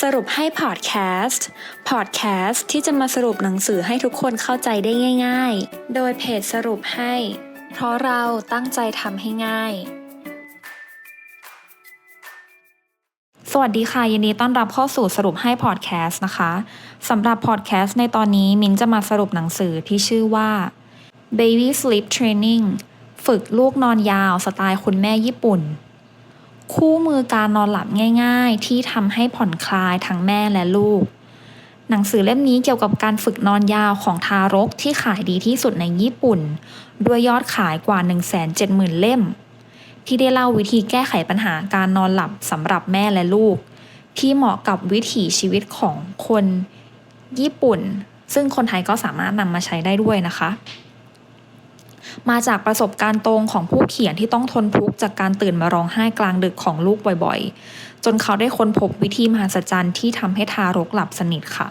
สรุปให้พอดแคสต์ พอดแคสต์ที่จะมาสรุปหนังสือให้ทุกคนเข้าใจได้ง่าย ๆ โดยเพจสรุปให้ เพราะเราตั้งใจทำให้ง่าย สวัสดีค่ะ ยินดีต้อนรับเข้าสู่สรุปให้พอดแคสต์นะคะสำหรับพอดแคสต์ในตอนนี้มิ้นจะมาสรุปหนังสือที่ชื่อว่า Baby Sleep Training ฝึกลูกนอนยาวสไตล์คุณแม่ญี่ปุ่น คู่มือการนอนหลับง่าย ๆ ที่ทำให้ผ่อนคลายทั้งแม่และลูก หนังสือเล่มนี้เกี่ยวกับการฝึกนอนยาวของทารกที่ขายดีที่สุดในญี่ปุ่น ด้วยยอดขายกว่า 170,000 เล่ม ที่ได้เล่าวิธีแก้ไขปัญหาการนอนหลับสำหรับแม่และลูก ที่เหมาะกับวิถีชีวิตของคนญี่ปุ่น ซึ่งคนไทยก็สามารถนำมาใช้ได้ด้วยนะคะ มาจากประสบการณ์ตรงของผู้เขียนที่ต้องทนทุกข์จากการตื่นมาร้องไห้กลางดึกของลูกบ่อยๆ จนเขาได้ค้นพบวิธีมหัศจรรย์ที่ทำให้ทารกหลับสนิทค่ะ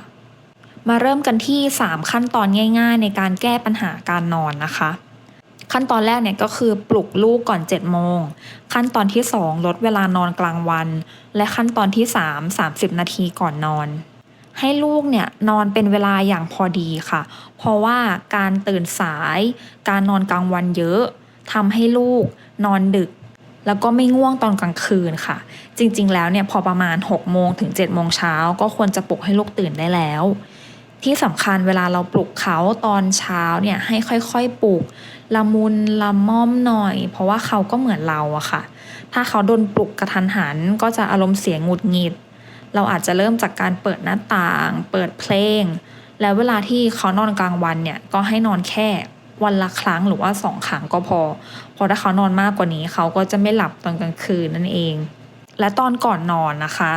มาเริ่มกันที่ 3 ขั้นตอนง่าย ๆ ในการแก้ปัญหาการนอนนะคะ ขั้นตอนแรกเนี่ยก็คือปลุกลูกก่อน7โมง ขั้นตอนที่ 2 ลดเวลานอนกลางวัน และขั้นตอนที่ 3 30 นาทีก่อนนอน ให้ลูกเนี่ยนอนเป็นเวลาอย่างพอดีค่ะ เพราะว่าการตื่นสาย การนอนกลางวันเยอะทำให้ลูกนอนดึก แล้วก็ไม่ง่วงตอนกลางคืนค่ะ จริงๆ แล้วเนี่ยพอประมาณ 6 โมงถึง 7 โมงเช้า ก็ควรจะปลุกให้ลูกตื่นได้แล้ว ที่สำคัญเวลาเราปลุกเขาตอนเช้าเนี่ยให้ค่อยๆปลุกละมุนละม่อมหน่อย เพราะว่าเขาก็เหมือนเราอะค่ะ ถ้าเขาโดนปลุกกระทันหันก็จะอารมณ์เสียงหงุดหงิด เราอาจจะเริ่มจากการเปิดหน้าต่าง เปิดเพลง แล้วเวลาที่เขานอนกลางวันเนี่ยก็ให้นอนแค่วันละครั้งหรือว่าสองครั้งก็พอ เพราะถ้าเขานอนมากกว่านี้เขาก็จะไม่หลับตอนกลางคืนนั่นเอง และตอนก่อนนอนนะคะ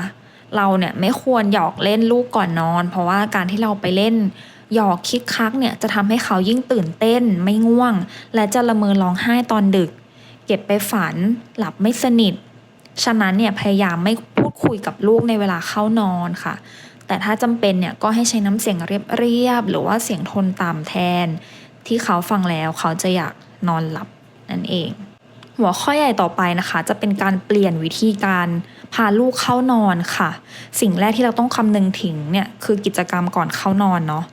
เราเนี่ยไม่ควรหยอกเล่นลูกก่อนนอน เพราะว่าการที่เราไปเล่นหยอกคิกคักเนี่ยจะทำให้เขายิ่งตื่นเต้นไม่ง่วง และจะละเมอร้องไห้ตอนดึก เก็บไปฝัน หลับไม่สนิท ฉะนั้นเนี่ยพยายามไม่พูดคุยกับลูกในเวลาเข้านอนค่ะ แต่ถ้าจำเป็นเนี่ยก็ให้ใช้น้ำเสียงเรียบๆหรือว่าเสียงโทนต่ำแทน ที่เขาฟังแล้วเขาจะอยากนอนหลับนั่นเอง หัวข้อใหญ่ต่อไปนะคะ จะเป็นการเปลี่ยนวิธีการพาลูกเข้านอนค่ะ สิ่งแรกที่เราต้องคำนึงถึงเนี่ยคือกิจกรรมก่อนเข้านอนเนาะ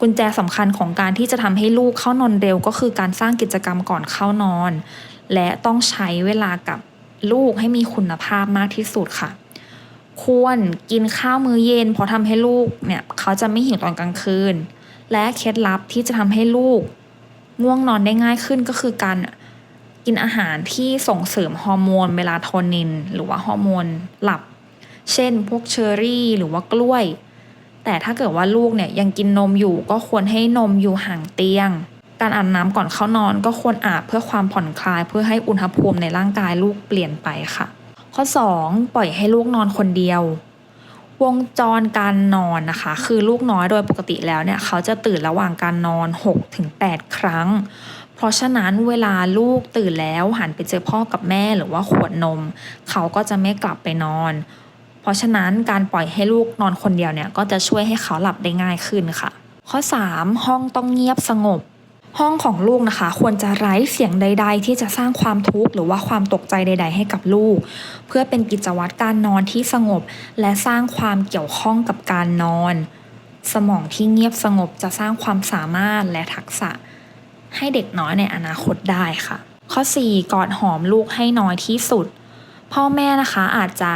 กุญแจสำคัญของการที่จะทำให้ลูกเข้านอนเร็วก็คือการสร้างกิจกรรมก่อนเข้านอน และต้องใช้เวลากับ ลูกให้มีคุณภาพมากที่สุดค่ะ ควรกินข้าวมื้อเย็น เพราะทำให้ลูกเนี่ยเขาจะไม่หิวตอนกลางคืน และเคล็ดลับที่จะทำให้ลูก ง่วงนอนได้ง่ายขึ้นก็คือการกินอาหารที่ส่งเสริมฮอร์โมนเมลาโทนิน หรือว่าฮอร์โมนหลับ เช่น พวกเชอร์รี่ หรือว่ากล้วย แต่ถ้าเกิดว่าลูกเนี่ยยังกินนมอยู่ก็ควรให้นมอยู่ห่างเตียง การอาบน้ำก่อนเข้านอนก็ควรอาบเพื่อความผ่อนคลายเพื่อให้อุณหภูมิในร่างกายลูกเปลี่ยนไปค่ะ ข้อ 2 ปล่อยให้ลูกนอนคนเดียว วงจรการนอนนะคะ คือลูกน้อยโดยปกติแล้วเนี่ยเขาจะตื่นระหว่างการนอน 6-8 ครั้ง เพราะฉะนั้นเวลาลูกตื่นแล้วหันไปเจอพ่อกับแม่หรือว่าขวดนม เขาก็จะไม่กลับไปนอน เพราะฉะนั้นการปล่อยให้ลูกนอนคนเดียวเนี่ยก็จะช่วยให้เขาหลับได้ง่ายขึ้นค่ะ ข้อ 3 ห้องต้องเงียบสงบ ห้องของลูกนะคะ ควรจะไร้เสียงใด ๆ ที่จะสร้างความทุกข์หรือว่าความตกใจใด ๆ ให้กับลูก เพื่อเป็นกิจวัตรการนอนที่สงบ และสร้างความเกี่ยวข้องกับการนอน สมองที่เงียบสงบจะสร้างความสามารถและทักษะ ให้เด็กน้อยในอนาคตได้ค่ะ ข้อ 4 กอดหอมลูกให้น้อยที่สุด พ่อแม่นะคะอาจจะ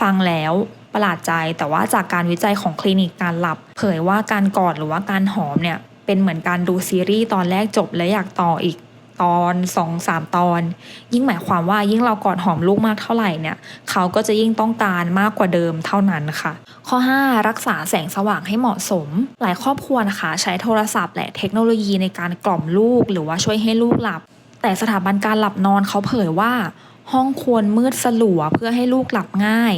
ฟังแล้วประหลาดใจแต่ว่าจากการวิจัยของคลินิกการหลับ เผยว่าการกอดหรือว่าการหอมเนี่ย เป็นเหมือนการดูซีรีส์ตอนแรกจบและอยากต่ออีกตอน2องสามตอน ยิ่งหมายความว่ายิ่งเรากอดหอมลูกมากเท่าไหร่เนี่ย เขาก็จะยิ่งต้องการมากกว่าเดิมเท่านั้นค่ะ ข้อ 5 รักษาแสงสว่างให้เหมาะสม หลายครอบครัวนะคะ ใช้โทรศัพท์และเทคโนโลยีในการกล่อมลูก หรือว่าช่วยให้ลูกหลับ แต่สถาบันการหลับนอนเขาเผยว่า ห้องควรมืดสลัวเพื่อให้ลูกหลับง่าย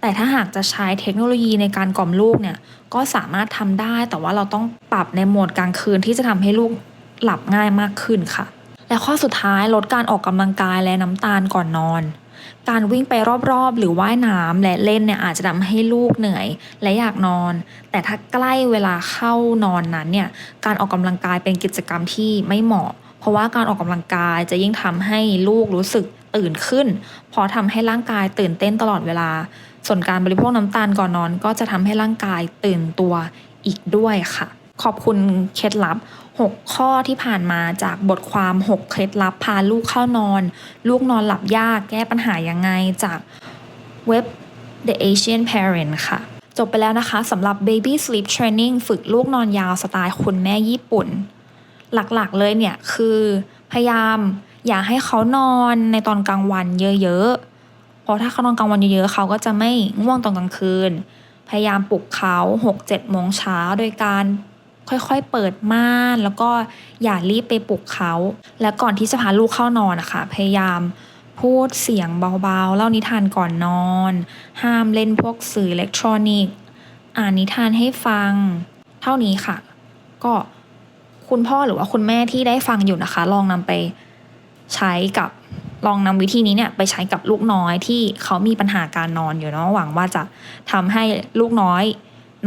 แต่ถ้าหากจะใช้เทคโนโลยีในการกล่อมลูกเนี่ยก็สามารถทำได้ แต่ว่าเราต้องปรับในโหมดกลางคืนที่จะทำให้ลูกหลับง่ายมากขึ้นค่ะ และข้อสุดท้ายลดการออกกำลังกายและน้ำตาลก่อนนอน การวิ่งไปรอบๆ หรือว่ายน้ำและเล่นเนี่ยอาจจะทำให้ลูกเหนื่อยและอยากนอน แต่ถ้าใกล้เวลาเข้านอนนั้นเนี่ยการออกกำลังกายเป็นกิจกรรมที่ไม่เหมาะ เพราะว่าการออกกำลังกายจะยิ่งทำให้ลูกรู้สึกตื่นขึ้น เพราะทำให้ร่างกายตื่นเต้นตลอดเวลา ส่วนการบริโภคน้ำตาลก่อนนอน ก็จะทำให้ร่างกายตื่นตัวอีกด้วยค่ะ ขอบคุณเคล็ดลับ 6 ข้อที่ผ่านมาจากบทความ 6 เคล็ดลับพาลูกเข้านอน ลูกนอนหลับยากแก้ปัญหายังไงจากเว็บ The Asian Parent ค่ะ จบไปแล้วนะคะสำหรับ Baby Sleep Training ฝึกลูกนอนยาวสไตล์คุณแม่ญี่ปุ่น หลักๆเลยเนี่ยคือพยายามอย่าให้เขานอนในตอนกลางวันเยอะๆ เพราะถ้าเขานอนกลางวันเยอะๆเขาก็จะไม่ง่วงตอนกลางคืน พยายามปลุกเขา6-7โมงเช้าโดยการค่อยๆ เปิดม่าน แล้วก็อย่ารีบไปปลุกเขา และก่อนที่จะพาลูกเข้านอนนะคะพยายามพูดเสียงเบาๆ เล่านิทานก่อนนอน ห้ามเล่นพวกสื่ออิเล็กทรอนิกส์ อ่านนิทานให้ฟัง เท่านี้ค่ะ ก็คุณพ่อหรือว่าคุณแม่ที่ได้ฟังอยู่นะคะ ลองนำไปใช้กับ ลองนำวิธีนี้เนี่ยไปใช้กับลูกน้อยที่เขามีปัญหาการนอนอยู่เนาะหวังว่าจะทำให้ลูกน้อย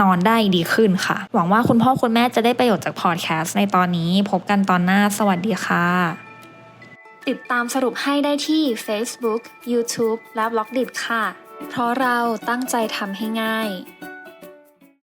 นอนได้ดีขึ้นค่ะ หวังว่าคุณพ่อคุณแม่จะได้ประโยชน์จากพอดแคสต์ในตอนนี้พบกันตอนหน้าสวัสดีค่ะ ติดตามสรุปให้ได้ที่ Facebook, YouTube และ b ล็อกดิค่ะ เพราะเราตั้งใจทำให้ง่าย